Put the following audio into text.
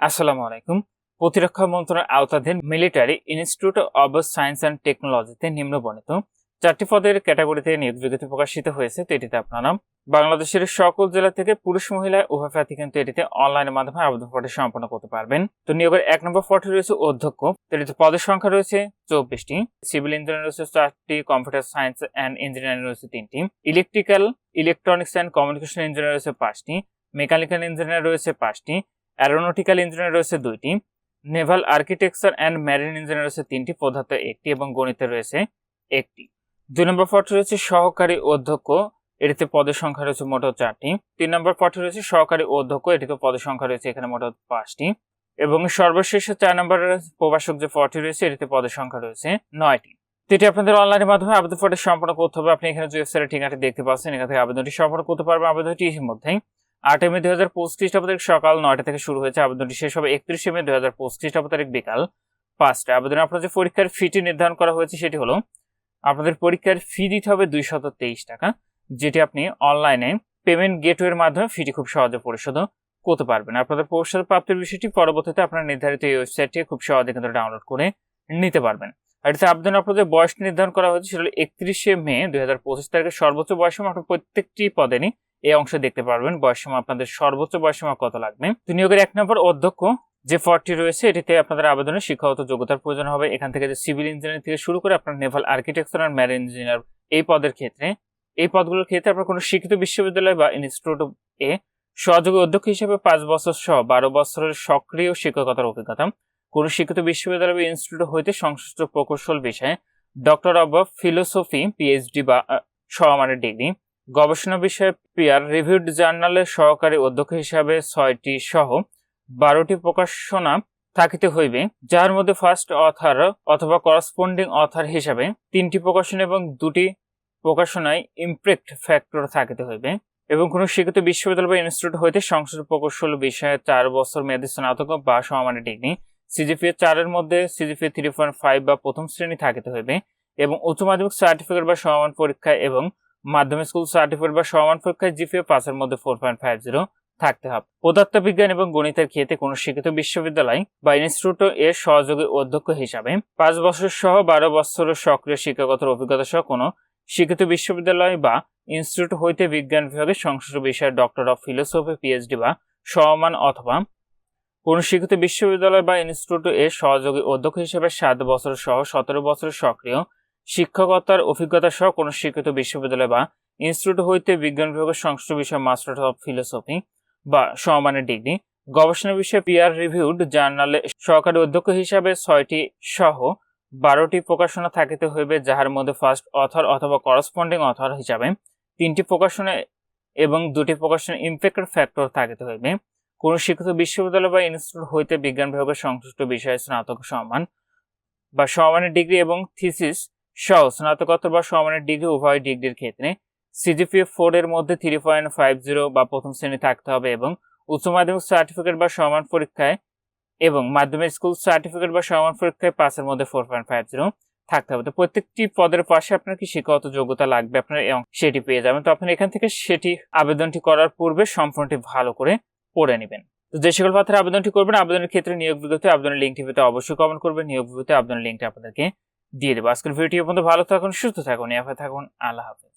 আসসালামু আলাইকুম। প্রতিরক্ষা মন্ত্রণালয়ের আওতাধীন military institute of science and টেকনোলজিতে নিম্নবর্ণিত চারটি পদের ক্যাটাগরিতে নিয়োগ বিজ্ঞপ্তি প্রকাশিত হয়েছে, তো এটিতে আপনারা বাংলাদেশের সকল জেলা থেকে পুরুষ, মহিলা, উভয় প্রার্থী কিন্তু এটিতে অনলাইনের মাধ্যমে আবেদন পত্র সম্পন্ন করতে পারবেন। তো নিয়োগের এক নম্বর পদে রয়েছে অধ্যক্ষ। তো পদের সংখ্যা রয়েছে চব্বিশটি, সিভিল ইঞ্জিনিয়ার রয়েছে চারটি, কম্পিউটার সায়েন্স অ্যান্ড ইঞ্জিনিয়ারিং রয়েছে তিনটি, electrical, electronics and communication engineer রয়েছে পাঁচটি, মেকানিক্যাল ইঞ্জিনিয়ার রয়েছে পাঁচটি অ্যারোনটিক্যাল ইঞ্জিনিয়ার রয়েছে দুইটি naval architecture and marine engineer রয়েছে তিনটি পদার্থ একটি এবং গণিতে রয়েছে একটি। দুই নম্বর পদটি রয়েছে সহকারী অধ্যক্ষ, এটিতে পদের সংখ্যা রয়েছে মোট চারটি। তিন নম্বর পদটি রয়েছে সহকারী অধ্যক্ষ, এটিতে পদের সংখ্যা রয়েছে এখানে মোট পাঁচটি। এবং সর্বশেষে চার নম্বরের প্রভাষক যে পদটি রয়েছে, এটিতে পদের সংখ্যা রয়েছে নয়টি। এটি আপনাদের অনলাইনের মাধ্যমে আবেদন পত্র সম্পন্ন করতে হবে। আপনি এখানে যে ওয়েবসাইটের ঠিকানাটি দেখতে পাচ্ছেন, এখান থেকে আবেদনটি সম্পন্ন করতে পারবেন। আবেদনটি ইতিমধ্যেই আটই মে দুই হাজার পঁচিশ খ্রিস্টাব্দ তারিখ সকাল নয়টা থেকে শুরু হয়েছে। আবেদনটি শেষ হবে একত্রিশে মে দুই হাজার পঁচিশ খ্রিস্টাব্দ তারিখ বিকাল পাঁচটা আবেদনে আপনার যে পরীক্ষার ফিটি নির্ধারণ করা হয়েছে সেটি হলো, আপনাদের পরীক্ষার ফি দিতে হবে দুইশত তেইশ টাকা, যেটি আপনি অনলাইনে পেমেন্ট গেটওয়ের মাধ্যমে ফিটি খুব সহজে পরিশোধ করতে পারবেন। আপনাদের পরিশোধ প্রাপ্তির বিষয়টি পরবর্তীতে আপনার নির্ধারিত এই ওয়েবসাইটটি খুব সহজে কিন্তু ডাউনলোড করে নিতে পারবেন। এটাতে আবেদন আপনাদের বয়স নির্ধারণ করা হয়েছে সেটা হলো একত্রিশে মে দুই হাজার পঁচিশ তারিখের সর্বোচ্চ বয়স আপনার প্রত্যেকটি পদেরই এই অংশে দেখতে পারবেন বয়স সময় আপনাদের সর্বোচ্চ বয়স সময় কত লাগবে। তো নিয়োগের এক নম্বর অধ্যক্ষ যে ফর্টি রয়েছে, এটিতে আপনাদের আবেদনের শিক্ষাগত যোগ্যতার প্রয়োজন হবে। এখান থেকে যে সিভিল ইঞ্জিনিয়ারিং থেকে শুরু করে আপনার নেভাল আর্কিটেকচার আর ম্যারিন ইঞ্জিনিয়ার এই পদের ক্ষেত্রে, এই পদগুলোর ক্ষেত্রে আপনার কোনো শিক্ষিত বিশ্ববিদ্যালয় বা ইনস্টিটিউট এ সহযোগী অধ্যক্ষ হিসেবে পাঁচ বছর সহ বারো বছরের সক্রিয় শিক্ষকতার অভিজ্ঞতা, কোনো শিক্ষিত বিশ্ববিদ্যালয় বা ইনস্টিটিউট হইতে সংশ্লিষ্ট প্রকৌশল বিষয়ে ডক্টর অব ফিলোসফি, পিএইচডি বা সমানের ডিগ্রি গবেষণা বিষয়ে পিয়ার রিভিউড জার্নালের সহকারী অধ্যক্ষ হিসাবে ছয়টি সহ বারোটি প্রকাশনা থাকিতে হইবে, যার মধ্যে ফার্স্ট অথার অথবা করসপন্ডিং অথার হিসাবে তিনটি প্রকাশনা এবং দুটি প্রকাশনায় ইমপ্রেক্ট ফ্যাক্টর থাকিতে হইবে এবং কোনো শিক্ষিত বিশ্ববিদ্যালয় বা ইনস্টিটিউট হইতে সংসদ প্রকৌশল বিষয়ে চার বছর মেয়াদী স্নাতক বা সমমানের ডিগ্রি সিজিপিএ চারের মধ্যে সিজিপিএ থ্রি পয়েন্ট ফাইভ বা প্রথম শ্রেণি থাকিতে হইবে এবং উচ্চ মাধ্যমিক সার্টিফিকেট বা সমান পরীক্ষা এবং মাধ্যমিক স্কুল সার্টিফিকেট বা সমান পরীক্ষায় জিপিএ পাঁচের মধ্যে ফোর পয়েন্ট ফাইভ জিরো থাকতে হবে। পদার্থবিজ্ঞান এবং গণিতের ক্ষেত্রে কোনো শিক্ষিত বিশ্ববিদ্যালয় বা ইনস্টিটিউট এর সহযোগী অধ্যক্ষ হিসাবে পাঁচ বছর সহ বারো বছরের সক্রিয় শিক্ষাগত অভিজ্ঞতা সহ কোনো শিক্ষিত বিশ্ববিদ্যালয় বা ইনস্টিটিউট হইতে বিজ্ঞান বিভাগে সংশ্লিষ্ট বিষয়ে ডক্টর অফ ফিলোসফি পিএইচডি বা সমান অথবা কোন শিক্ষিত বিশ্ববিদ্যালয় বা ইনস্টিটিউট এর সহযোগী অধ্যক্ষ হিসেবে সাত বছর সহ সতেরো বছরের সক্রিয় শিক্ষকতার অভিজ্ঞতা সহ কোনো শিক্ষিত বিশ্ববিদ্যালয় বা ইনস্টিটিউট হইতে বিজ্ঞান বিভাগের সংশ্লিষ্ট বিষয়ে মাস্টার অফ ফিলোসফি বা সমমানের ডিগ্রি। গবেষণা বিষয়ে পিয়ার রিভিউড জার্নালে সহকারী অধ্যক্ষ হিসাবে ছয়টি সহ বারোটি প্রকাশনা থাকিতে হইবে, যাহার মধ্যে ফার্স্ট অথর অথবা করসপন্ডিং অথর হিসাবে তিনটি প্রকাশনা এবং দুটি প্রকাশনা ইম্প্যাক্ট ফ্যাক্টর থাকিতে হইবে। কোন শিক্ষিত বিশ্ববিদ্যালয় বা ইনস্টিটিউট হইতে বিজ্ঞান বিভাগের সংশ্লিষ্ট বিষয়ে স্নাতক সম্মান বা সমানের ডিগ্রি এবং থিসিস সহ, স্নাতকোত্তর বা সমানের ডিগ্রি, উভয় ডিগ্রির ক্ষেত্রে সিজিপিএ ফোর এর মধ্যে থ্রি পয়েন্ট ফাইভ জিরো বা প্রথম শ্রেণি থাকতে হবে এবং উচ্চ মাধ্যমিক সার্টিফিকেট বা সমান পরীক্ষায় এবং মাধ্যমিক স্কুল সার্টিফিকেট বা সমান পরীক্ষায় পাঁচের মধ্যে ফোর পয়েন্ট ফাইভ জিরো থাকতে হবে। তো প্রত্যেকটি পদের পাশে আপনার কি শিক্ষাগত যোগ্যতা লাগবে? আপনার সেটি পেয়ে যাবেন। তো আপনি এখান থেকে সেটি আবেদনটি করার পূর্বে সম্পূর্ণটি ভালো করে পড়ে নেবেন। তো যে সকল পাত্রে আবেদনটি করবেন, আবেদনের ক্ষেত্রে নিয়োগ বিজ্ঞপ্তি, আবেদনের লিঙ্কটি পেতে অবশ্যই কমেন্ট করবেন। নিয়োগ বিজ্ঞপ্তি আবেদনের লিঙ্কটি আপনাদেরকে দিয়ে দেবো। আজকের ভিডিও পর্যন্ত ভালো থাকুন সুস্থ থাকুন এফে থাকুন। আল্লাহ হাফেজ।